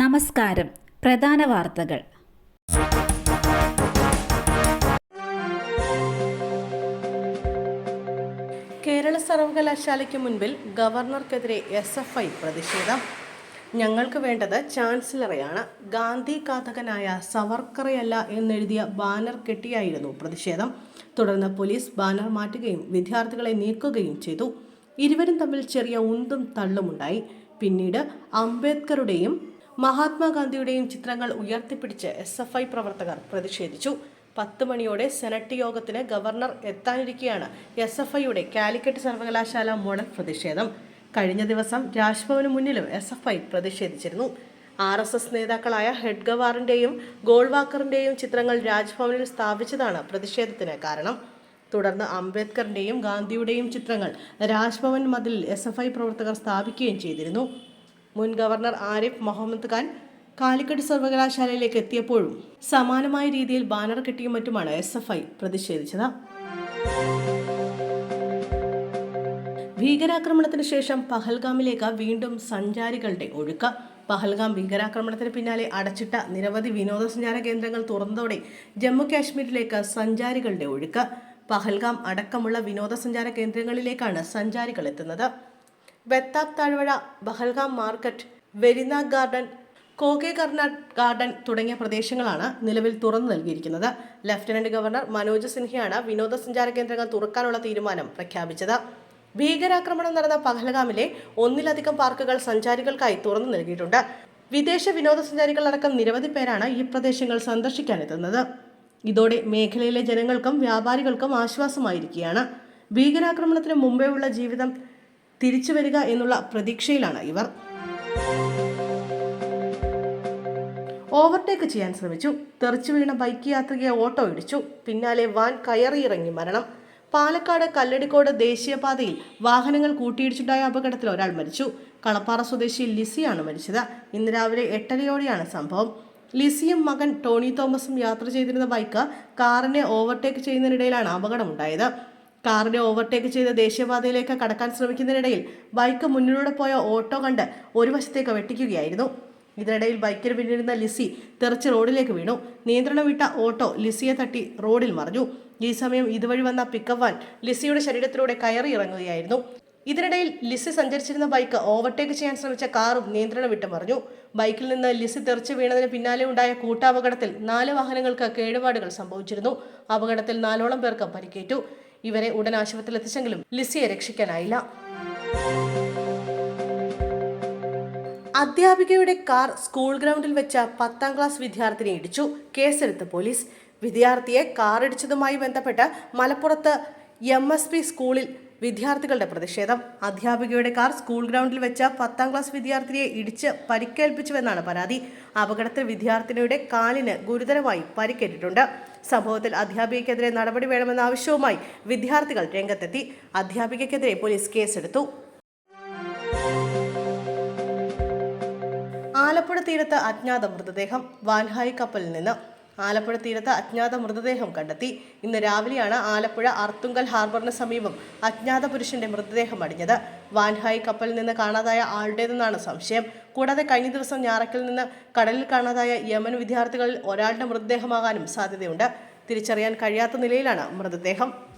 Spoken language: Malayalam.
നമസ്കാരം. പ്രധാന വാർത്തകൾ. കേരള സർവകലാശാലയ്ക്ക് മുൻപിൽ ഗവർണർക്കെതിരെ എസ് എഫ് ഐ പ്രതിഷേധം. ഞങ്ങൾക്ക് വേണ്ടത് ചാൻസലറെയാണ്. ഗാന്ധി ഘാതകനായ സവർക്കറയല്ല എന്നെഴുതിയ ബാനർ കെട്ടിയായിരുന്നു പ്രതിഷേധം. തുടർന്ന് പോലീസ് ബാനർ മാറ്റുകയും വിദ്യാർത്ഥികളെ നീക്കുകയും ചെയ്തു. ഇരുവരും തമ്മിൽ ചെറിയ ഉന്തും തള്ളുമുണ്ടായി. പിന്നീട് അംബേദ്കറുടെയും മഹാത്മാഗാന്ധിയുടെയും ചിത്രങ്ങൾ ഉയർത്തിപ്പിടിച്ച് എസ് എഫ് ഐ പ്രവർത്തകർ പ്രതിഷേധിച്ചു. പത്ത് മണിയോടെ സെനറ്റ് യോഗത്തിന് ഗവർണർ എത്താനിരിക്കെയാണ് എസ് എഫ് ഐയുടെ കാലിക്കറ്റ് സർവകലാശാല മോഡൽ പ്രതിഷേധം. കഴിഞ്ഞ ദിവസം രാജ്ഭവന് മുന്നിലും എസ് എഫ് ഐ പ്രതിഷേധിച്ചിരുന്നു. ആർ എസ് എസ് നേതാക്കളായ ഹെഡ്ഗവാറിന്റെയും ഗോൾവാക്കറിന്റെയും ചിത്രങ്ങൾ രാജ്ഭവനിൽ സ്ഥാപിച്ചതാണ് പ്രതിഷേധത്തിന് കാരണം. തുടർന്ന് അംബേദ്കറിന്റെയും ഗാന്ധിയുടെയും ചിത്രങ്ങൾ രാജ്ഭവൻ മതിലിൽ എസ് എഫ് ഐ പ്രവർത്തകർ സ്ഥാപിക്കുകയും ചെയ്തിരുന്നു. മുൻ ഗവർണർ ആരിഫ് മുഹമ്മദ് ഖാൻ കാലിക്കറ്റ് സർവകലാശാലയിലേക്ക് എത്തിയപ്പോഴും സമാനമായ രീതിയിൽ ബാനർ കെട്ടിയും മറ്റുമാണ് എസ് എഫ് ഐ പ്രതിഷേധിച്ചത്. ഭീകരാക്രമണത്തിന് ശേഷം പഹൽഗാമിലേക്ക് വീണ്ടും സഞ്ചാരികളുടെ ഒഴുക്ക്. പഹൽഗാം ഭീകരാക്രമണത്തിന് പിന്നാലെ അടച്ചിട്ട നിരവധി വിനോദസഞ്ചാര കേന്ദ്രങ്ങൾ തുറന്നതോടെ ജമ്മു കാശ്മീരിലേക്ക് സഞ്ചാരികളുടെ ഒഴുക്ക്. പഹൽഗാം അടക്കമുള്ള വിനോദസഞ്ചാര കേന്ദ്രങ്ങളിലേക്കാണ് സഞ്ചാരികൾ എത്തുന്നത്. Betaab താഴ്വഴ Pahalgam market Verinag garden Kokernag garden തുടങ്ങിയ പ്രദേശങ്ങളാണ് നിലവിൽ തുറന്നു നൽകിയിരിക്കുന്നത്. ലഫ്റ്റനന്റ് ഗവർണർ മനോജ് സിൻഹയാണ് വിനോദസഞ്ചാര കേന്ദ്രങ്ങൾ തുറക്കാനുള്ള തീരുമാനം പ്രഖ്യാപിച്ചത്. ഭീകരാക്രമണം നടന്ന പഹൽഗാമിലെ ഒന്നിലധികം പാർക്കുകൾ സഞ്ചാരികൾക്കായി തുറന്നു നൽകിയിട്ടുണ്ട്. വിദേശ വിനോദസഞ്ചാരികളടക്കം നിരവധി പേരാണ് ഈ പ്രദേശങ്ങൾ സന്ദർശിക്കാനെത്തുന്നത്. ഇതോടെ മേഖലയിലെ ജനങ്ങൾക്കും വ്യാപാരികൾക്കും ആശ്വാസമായിരിക്കുകയാണ്. ഭീകരാക്രമണത്തിന് മുമ്പേ ഉള്ള ജീവിതം തിരിച്ചു വരിക എന്നുള്ള പ്രതീക്ഷയിലാണ് ഇവർ. ഓവർടേക്ക് ചെയ്യാൻ ശ്രമിച്ചു. തെറിച്ചു വീണ ബൈക്ക് യാത്രികയെ ഓട്ടോ ഇടിച്ചു. പിന്നാലെ വാൻ കയറിയിറങ്ങി മരണം. പാലക്കാട് കല്ലടിക്കോട് ദേശീയപാതയിൽ വാഹനങ്ങൾ കൂട്ടിയിടിച്ചുണ്ടായ അപകടത്തിൽ ഒരാൾ മരിച്ചു. കളപ്പാറ സ്വദേശി ലിസിയാണ് മരിച്ചത്. ഇന്ന് രാവിലെ എട്ടരയോടെയാണ് സംഭവം. ലിസിയും മകൻ ടോണി തോമസും യാത്ര ചെയ്തിരുന്ന ബൈക്ക് കാറിനെ ഓവർടേക്ക് ചെയ്യുന്നതിനിടയിലാണ് അപകടമുണ്ടായത്. കാറിനെ ഓവർടേക്ക് ചെയ്ത് ദേശീയപാതയിലേക്ക് കടക്കാൻ ശ്രമിക്കുന്നതിനിടയിൽ ബൈക്ക് മുന്നിലൂടെ പോയ ഓട്ടോ കണ്ട് ഒരു വശത്തേക്ക് വെട്ടിക്കുകയായിരുന്നു. ഇതിനിടയിൽ ബൈക്കിന് പിന്നിരുന്ന ലിസി തെറിച്ച് റോഡിലേക്ക് വീണു. നിയന്ത്രണം വിട്ട ഓട്ടോ ലിസിയെ തട്ടി റോഡിൽ മറിഞ്ഞു. ഈ സമയം ഇതുവഴി വന്ന പിക്കപ്പ് വാൻ ലിസിയുടെ ശരീരത്തിലൂടെ കയറി ഇറങ്ങുകയായിരുന്നു. ഇതിനിടയിൽ ലിസി സഞ്ചരിച്ചിരുന്ന ബൈക്ക് ഓവർടേക്ക് ചെയ്യാൻ ശ്രമിച്ച കാറും നിയന്ത്രണം വിട്ട് മറിഞ്ഞു. ബൈക്കിൽ നിന്ന് ലിസി തെറിച്ച് വീണതിന് പിന്നാലെ ഉണ്ടായ കൂട്ടാപകടത്തിൽ നാല് വാഹനങ്ങൾക്ക് കേടുപാടുകൾ സംഭവിച്ചിരുന്നു. അപകടത്തിൽ നാലോളം പേർക്ക് പരിക്കേറ്റു. ഇവരെ ഉടൻ ആശുപത്രിയിൽ എത്തിച്ചെങ്കിലും ലിസിയെ രക്ഷിക്കാനായില്ല. അധ്യാപികയുടെ കാർ സ്കൂൾ ഗ്രൗണ്ടിൽ വെച്ച പത്താം ക്ലാസ് വിദ്യാർത്ഥിനി ഇടിച്ചു. കേസെടുത്ത് പോലീസ്. വിദ്യാർത്ഥിയെ കാറിടിച്ചതുമായി ബന്ധപ്പെട്ട് മലപ്പുറത്ത് എം എസ് പി സ്കൂളിൽ വിദ്യാർത്ഥികളുടെ പ്രതിഷേധം. അധ്യാപികയുടെ കാർ സ്കൂൾ ഗ്രൗണ്ടിൽ വെച്ച പത്താം ക്ലാസ് വിദ്യാർത്ഥിനിയെ ഇടിച്ച് പരിക്കേൽപ്പിച്ചുവെന്നാണ് പരാതി. അപകടത്തിൽ വിദ്യാർത്ഥിനിയുടെ കാലിന് ഗുരുതരമായി പരിക്കേറ്റിട്ടുണ്ട്. സംഭവത്തിൽ അധ്യാപികയ്ക്കെതിരെ നടപടി വേണമെന്ന ആവശ്യവുമായി വിദ്യാർത്ഥികൾ രംഗത്തെത്തി. അധ്യാപികയ്ക്കെതിരെ പോലീസ് കേസെടുത്തു. ആലപ്പുഴ തീരത്ത് അജ്ഞാത മൃതദേഹം വാൻഹായി കപ്പലിൽ നിന്ന് ആലപ്പുഴ തീരത്ത് അജ്ഞാത മൃതദേഹം കണ്ടെത്തി. ഇന്ന് രാവിലെയാണ് ആലപ്പുഴ അർത്തുങ്കൽ ഹാർബറിന് സമീപം അജ്ഞാത പുരുഷന്റെ മൃതദേഹം അടിഞ്ഞത്. വാൻഹായ് കപ്പലിൽ നിന്ന് കാണാതായ ആളുടേതെന്നാണ് സംശയം. കൂടാതെ കഴിഞ്ഞ ദിവസം ഞാറക്കിൽ നിന്ന് കടലിൽ കാണാതായ യമൻ വിദ്യാർത്ഥികളിൽ ഒരാളുടെ മൃതദേഹമാകാനും സാധ്യതയുണ്ട്. തിരിച്ചറിയാൻ കഴിയാത്ത നിലയിലാണ് മൃതദേഹം.